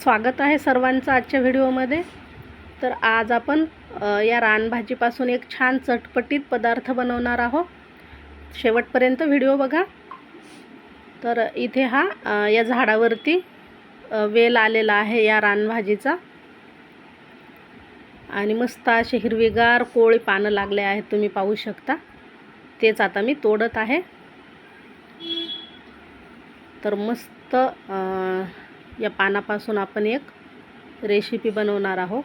स्वागत आहे सर्वांचं आजच्या व्हिडिओमध्ये. तर आज आपण या रानभाजीपासून एक छान चटपटीत पदार्थ बनवणार आहोत. शेवटपर्यंत व्हिडिओ बघा. तर इथे हा या झाडावरती वेल आलेला आहे या रानभाजीचा. आणि मस्त असे हिरवीगार कोळी पानं लागले आहेत तुम्ही पाहू शकता. तेच आता मी तोडत आहे. तर मस्त या पानापासून आपण एक रेसिपी बनवणार आहोत.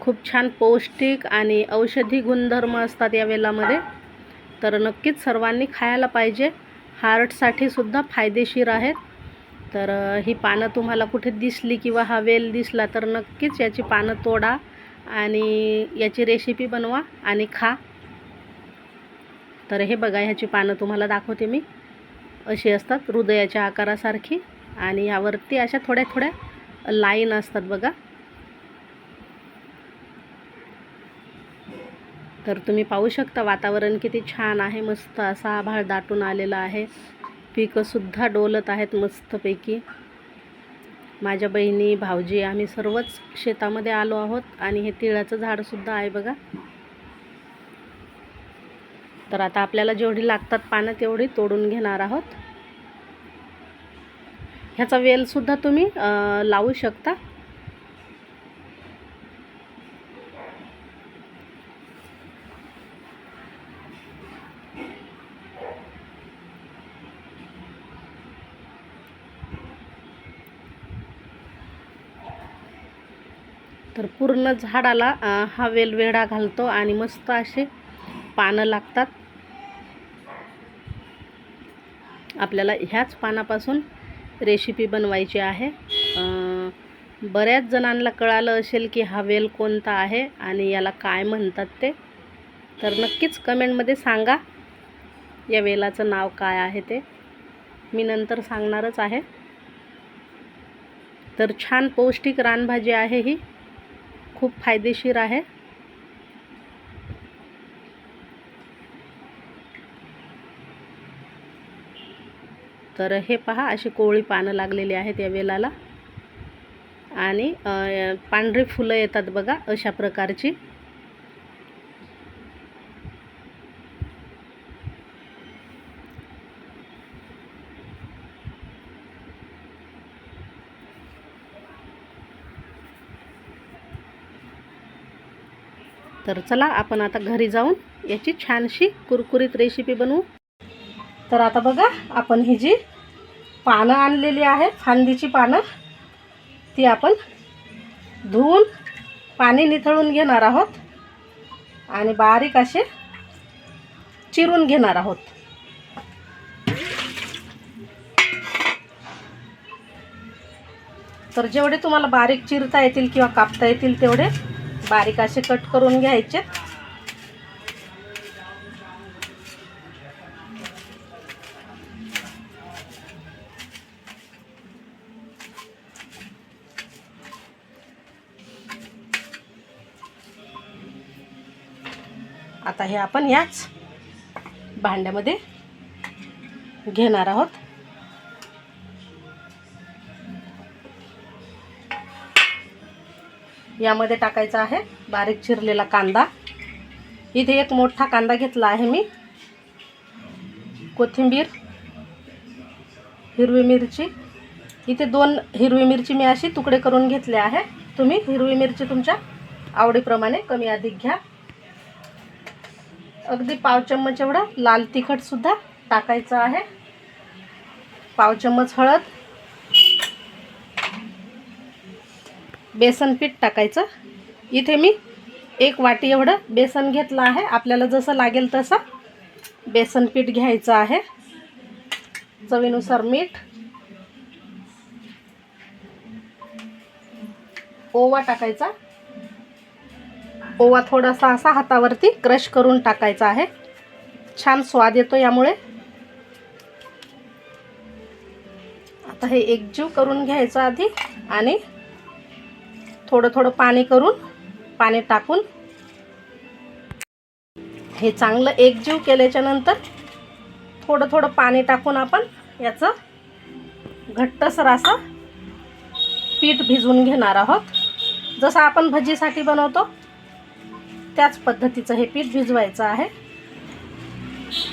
खूप छान पौष्टिक आणि औषधी गुणधर्म असतात या वेलामध्ये. तर नक्कीच सर्वांनी खायला पाहिजे. हार्टसाठी सुद्धा फायदेशीर आहेत. तर ही पानं तुम्हाला कुठे दिसली किंवा हा वेल दिसला तर नक्कीच याची पानं तोडा आणि याची रेसिपी बनवा आणि खा. तर हे बघा ह्याची पानं तुम्हाला दाखवते मी. अशी असतात हृदयाच्या आकारासारखी. आणि यावरती अशा थोड्या थोड्या लाईन असतात बघा. तर तुम्ही पाहू शकता वातावरण किती छान आहे मस्त असा आभाळ दाटून आलेला आहे. पिकंसुद्धा डोलत आहेत मस्तपैकी. माझ्या बहिणी भाऊजी आम्ही सर्वच शेतामध्ये आलो आहोत आणि हे तिळाचं झाडसुद्धा आहे बघा. तर आता आपल्याला जेवढी लागतात पानं तेवढी तोडून घेणार आहोत. ह्याचा वेलसुद्धा तुम्ही लावू शकता. तर पूर्ण झाडाला हा वेल वेढा घालतो आणि मस्त असे पानं लागतात. आपल्याला ह्याच पानापासून रेसिपी बनवायची आहे. बऱ्याच जणांना कळालं असेल की हा वेल कोणता आहे आणि याला काय म्हणतात ते. तर नक्कीच कमेंटमध्ये सांगा. या वेलाचं नाव काय आहे ते. मी नंतर सांगणारच आहे. तर छान पौष्टिक रानभाजी आहे ही. खूप फायदेशीर आहे. तर हे पहा अशी कोवळी पानं लागलेली आहेत या वेलाला. आणि पांढरी फुलं येतात बघा अशा प्रकारची. तर चला आपण आता घरी जाऊन याची छानशी कुरकुरीत रेसिपी बनवू. तर आता बघा आपण ही जी पानं आणलेली आहेत फांदीची पानं ती आपण धुवून पाणी निथळून घेणार आहोत आणि बारीक असे चिरून घेणार आहोत. तर जेवढे तुम्हाला बारीक चिरता येतील किंवा कापता येतील तेवढे बारीक असे कट करून घ्यायचे. आता हे आपण याच भांड्यामध्ये घेणार आहोत. यामध्ये टाकायचा आहे बारीक चिरलेला कांदा. इथे एक मोठा कांदा घेतला आहे मी. कोथिंबीर हिरवी मिरची. इथे दोन हिरवी मिरची मी अशी तुकडे करून घेतले आहे. तुम्ही हिरवी मिरची तुमच्या आवडीप्रमाणे कमी अधिक घ्या. अगदी पाव चम्मच एवढा लाल तिखटसुद्धा टाकायचं आहे. पाव चम्मच हळद बेसन पीठ टाकायचं. इथे मी एक वाटी एवढं बेसन घेतलं आहे. आपल्याला जसं लागेल तसं बेसन पीठ घ्यायचं आहे. चवीनुसार मीठ ओवा टाकायचा. ओवा थोडासा असा हातावरती क्रश करून टाकायचा आहे. छान स्वाद येतो यामुळे. आता हे एकजीव करून घ्यायचं आधी आणि थोडं थोडं पाणी करून पाणी टाकून हे चांगलं एकजीव केल्याच्यानंतर थोडं थोडं पाणी टाकून आपण याचं घट्टसर असं पीठ भिजवून घेणार आहोत. जसं आपण भजीसाठी बनवतो त्याच पद्धतीचं हे पीठ भिजवायचं आहे.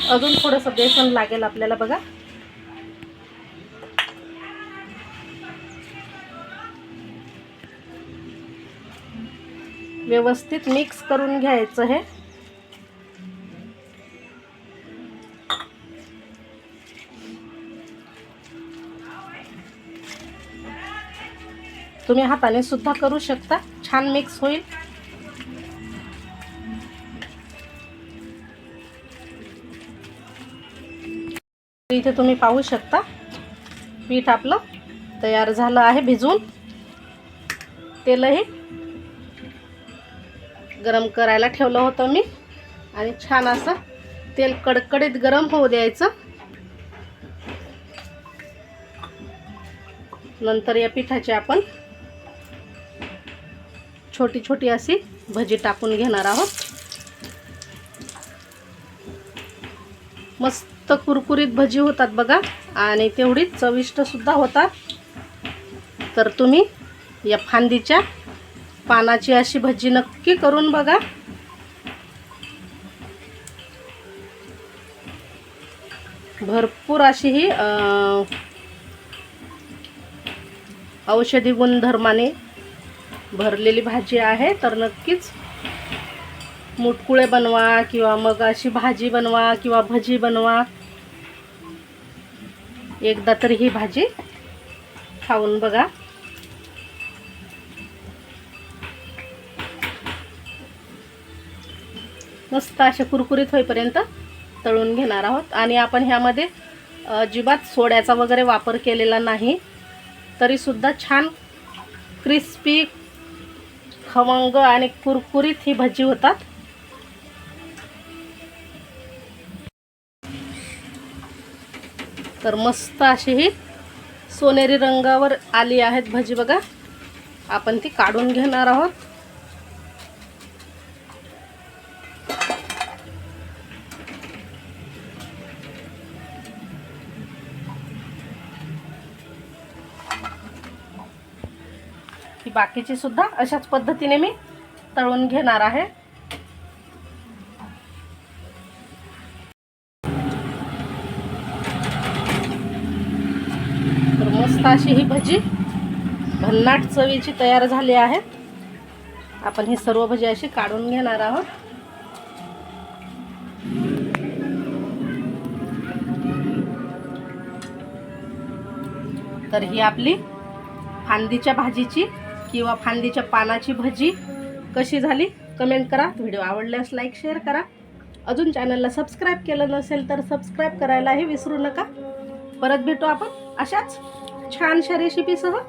अजून थोडंसं बेसन लागेल आपल्याला बघा. व्यवस्थित मिक्स करून घ्यायचं हे. तुम्ही हाताने सुद्धा करू शकता. छान मिक्स होईल. इथे तुम्ही पाहू शकता. पीठ आपलं तयार झालं आहे भिजून. तेलही गरम करायला ठेवलं होतं मी. आणि छान असं तेल कडकडीत गरम होऊ द्यायचं. नंतर या पिठाची आपण छोटी छोटी अशी भजी टाकून घेणार आहोत. मस्त कुरकुरीत भजी होतात बघा. आणि तेवढीच चविष्टसुद्धा होतात. तर तुम्ही या फांदीच्या पानाची अशी भजी नक्की करून बघा. भरपूर अशी ही औषधी गुणधर्माने भरलेली भाजी आहे. तर नक्कीच मुटकुळे बनवा किंवा मग अशी भाजी बनवा किंवा भजी बनवा. एकदा तरी ही भाजी खाऊन बघा. मस्त असे कुरकुरीत होईपर्यंत तळून घेणार आहोत. आणि आपण ह्यामध्ये अजिबात सोड्याचा वगैरे वापर केलेला नाही. तरीसुद्धा छान क्रिस्पी खमंग आणि कुरकुरीत ही भजी होतात. तर मस्त अशी ही सोनेरी रंगावर आली आहेत भजी बघा. आपण ती काढून घेणार आहोत. ही बाकीची सुद्धा अशाच पद्धतीने मी तळून घेणार आहे. आता अशी ही भजी. भन्नाट चवीची तयार झाली आहे. आपण ही सर्व भजी अशी काढून घेणार आहोत. तर ही आपली फांदीच्या भाजीची किंवा फांदीच्या पानाची भजी कशी झाली? कमेंट करा. व्हिडिओ आवडल्यास लाईक शेअर करा. अजून चॅनलला सबस्क्राईब केलं नसेल तर सबस्क्राईब करायलाही विसरू नका. परत भेटू आपण अशाच छानशा रेसिपीसह